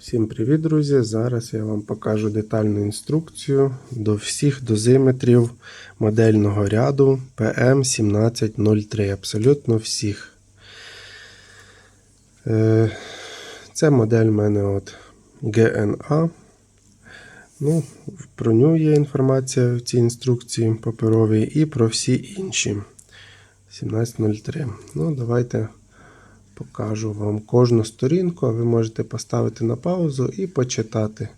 Всім привіт, друзі! Зараз я вам покажу детальну інструкцію до всіх дозиметрів модельного ряду PM1703. Абсолютно всіх. Е, Це модель в мене от GNA. Ну, Про нього є інформація в цій інструкції паперовій і про всі інші. 1703. Ну, давайте покажу вам кожну сторінку, ви можете поставити на паузу і почитати.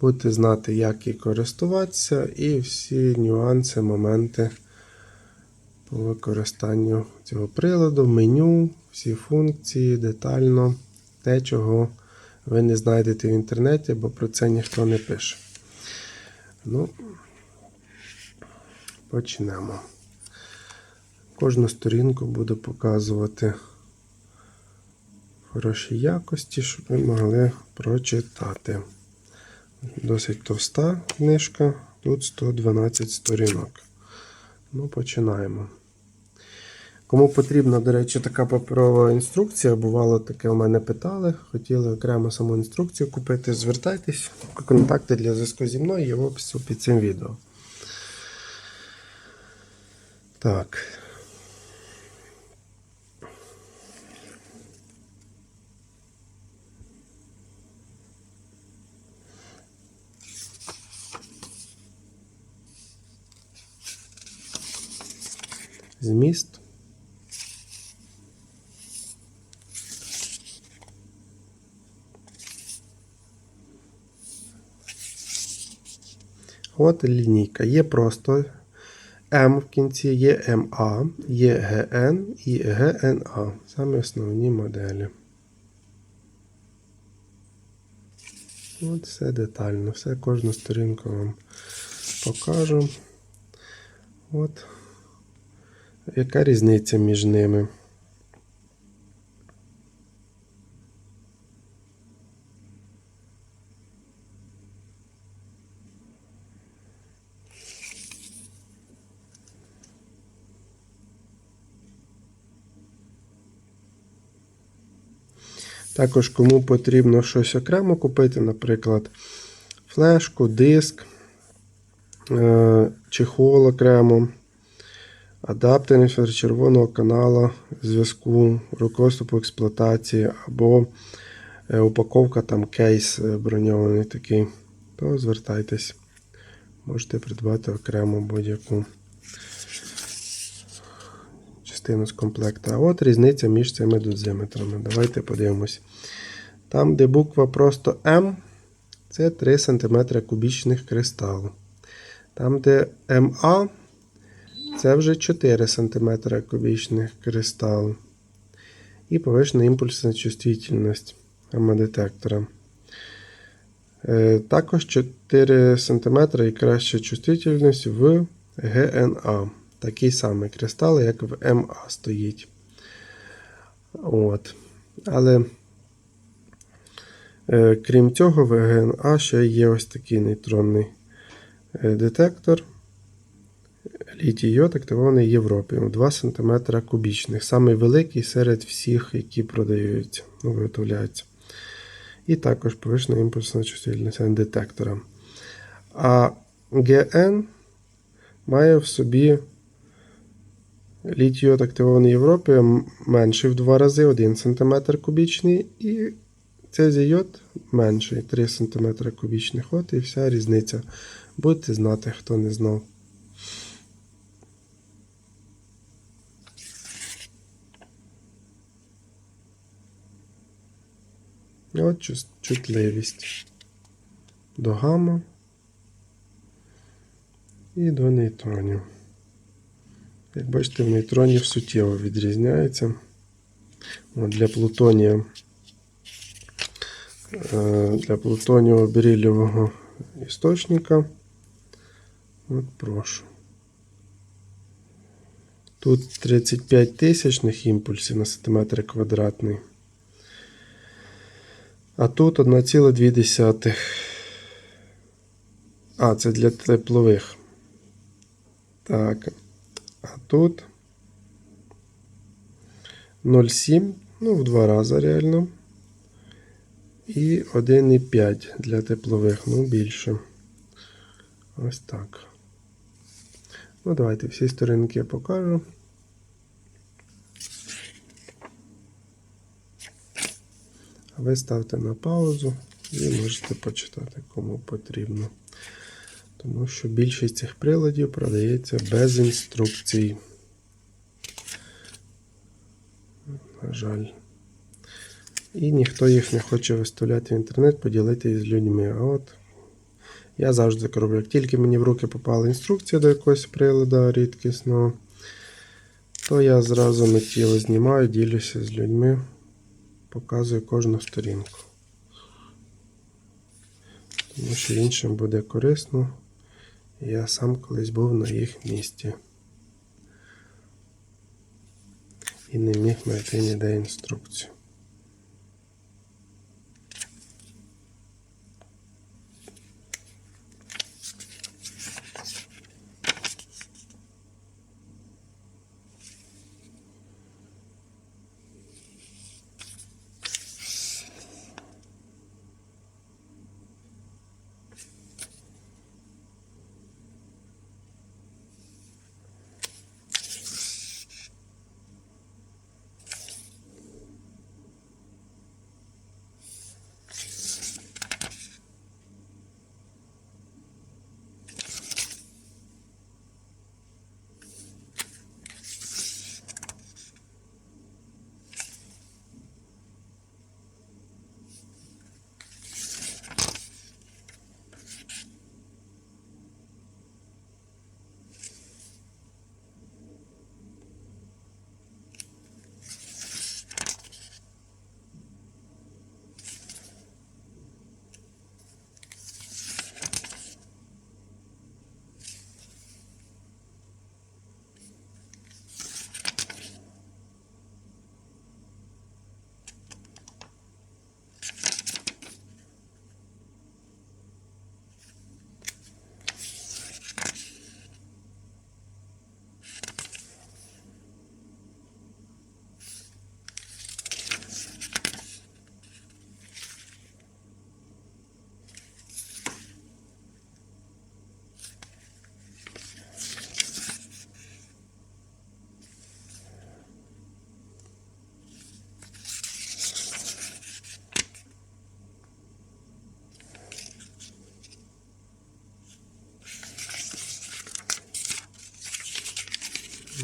Будете знати, як її користуватися, і всі нюанси, моменти по використанню цього приладу, меню, всі функції, детально те, чого ви не знайдете в інтернеті, бо про це ніхто не пише. Ну, почнемо. Кожну сторінку буду показувати хорошій якості, щоб ви могли прочитати. Досить товста книжка, тут 112 сторінок. Ну, починаємо. Кому потрібна, до речі, така паперова інструкція, бувало таке у мене питали, хотіли окремо саму інструкцію купити, звертайтесь. Контакти для зв'язку зі мною є в описі під цим відео. Так. Зміст. От лінійка. Є просто М в кінці, є МА, є ГН і ГНА. Саме основні моделі. От все детально, все кожну сторінку вам покажу. От. Яка різниця між ними? Також кому потрібно щось окремо купити, наприклад, флешку, диск, е, чехол окремо, адаптер інфрачервоного канала зв'язку, руководство по експлуатації або е, упаковка там кейс е, броньований такий, то звертайтесь. Можете придбати окремо будь-яку частину з комплекту. А от різниця між цими дозиметрами. Давайте подивимось. Там, де буква просто М, це 3 см кубічних кристалу. Там, де МА, це вже 4 см кубічних кристалу. І повишена імпульсна чувствительність детектора. Е, Також 4 см і краща чувствительність в ГНА. Такий самий кристал, як в МА стоїть. От. Але, е, крім цього, в ГНА ще є ось такий нейтронний е, детектор. Літій активований в Європі. 2 см кубічних. Самий великий серед всіх, які продаються, ну, виготовляються. І також повишена імпульсна чувствительність детектора. А ГН має в собі літій активований в Європі менший в 2 рази 1 см кубічний, і цезій йод менший 3 см кубічних. От і вся різниця. Будете знати, хто не знав. От чутливість до гамма і до нейтронів. Як бачите, в нейтронів суттєво відрізняється. От для плутонія е, для плутонієвого берилівого істочника. От прошу. Тут 35 тисячних імпульсів на сантиметр квадратний. А тут 1,2. А, це для теплових. Так. А тут 0,7, ну, в два рази реально. І 1,5 для теплових, ну більше. Ось так. Ну, давайте всі сторінки я покажу. Ви ставте на паузу і можете почитати, кому потрібно. Тому що більшість цих приладів продається без інструкцій. На жаль. І ніхто їх не хоче виставляти в інтернет, поділитися з людьми. А от я завжди роблю. Як тільки мені в руки попала інструкція до якогось приладу рідкісного, то я зразу миттєво знімаю, ділюся з людьми, показую кожну сторінку. Тому що іншим буде корисно. Я сам колись був на їх місці. І не міг знайти ніде інструкцію.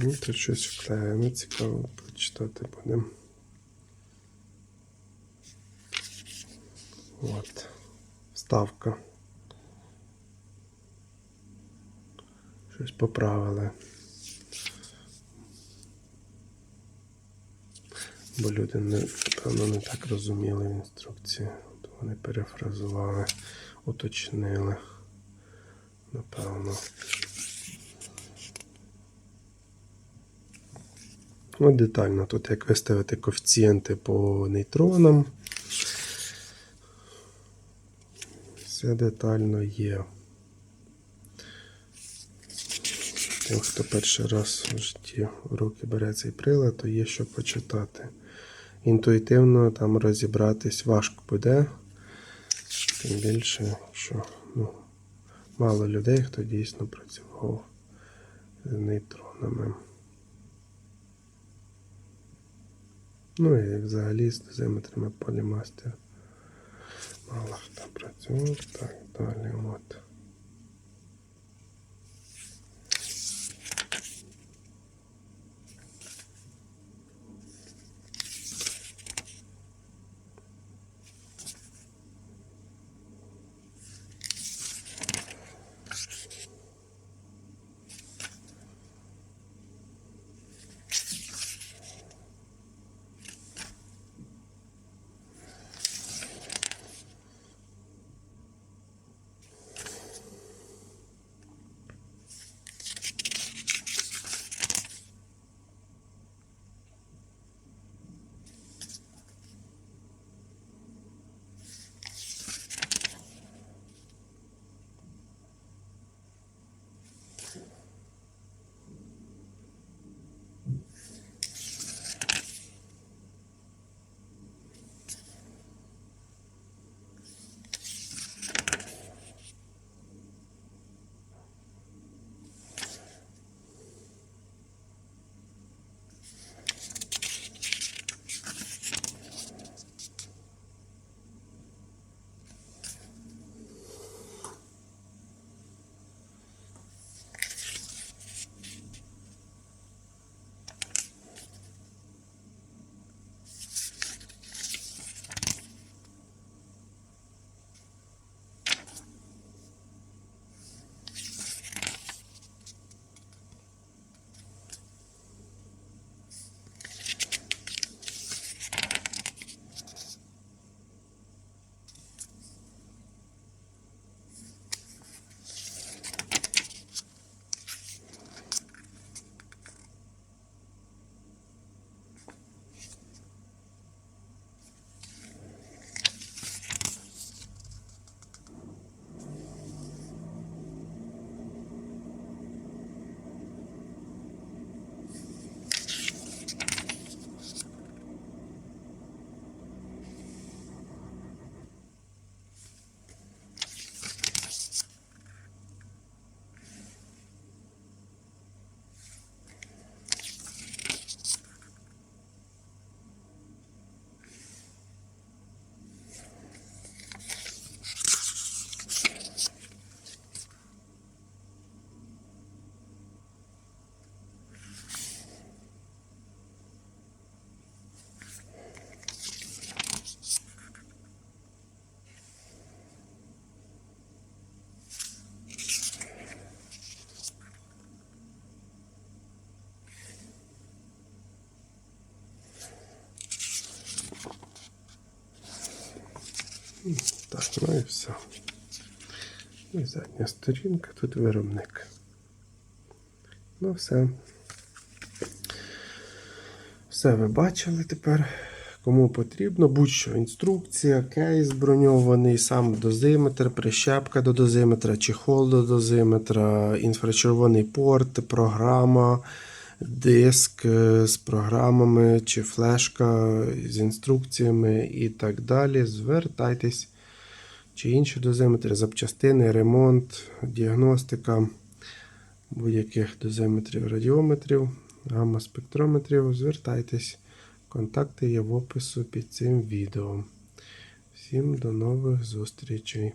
Ну, тут щось вклеєно, цікаво почитати будемо. От. Вставка. Щось поправили. Бо люди, не, напевно, не так розуміли в інструкції. От вони перефразували, уточнили. Напевно. От детально тут як виставити коефіцієнти по нейтронам. Все детально є. Тим, хто перший раз в житті в руки бере цей прилад, то є що почитати. Інтуїтивно там розібратись важко буде. Тим більше, що ну, мало людей, хто дійсно працював з нейтронами. Ну і взагалі з дозиметрами полімастер. Мало хто працює, так далі. От. Ну і все. І задня сторінка, тут виробник. Ну, все. Все ви бачили тепер. Кому потрібно, будь-що інструкція, кейс броньований, сам дозиметр, прищепка до дозиметра, чехол до дозиметра, інфрачервоний порт, програма, диск е, з програмами чи флешка з інструкціями і так далі. Звертайтесь. Чи інші дозиметри, запчастини, ремонт, діагностика будь-яких дозиметрів, радіометрів, гамма-спектрометрів, звертайтесь. Контакти є в опису під цим відео. Всім до нових зустрічей!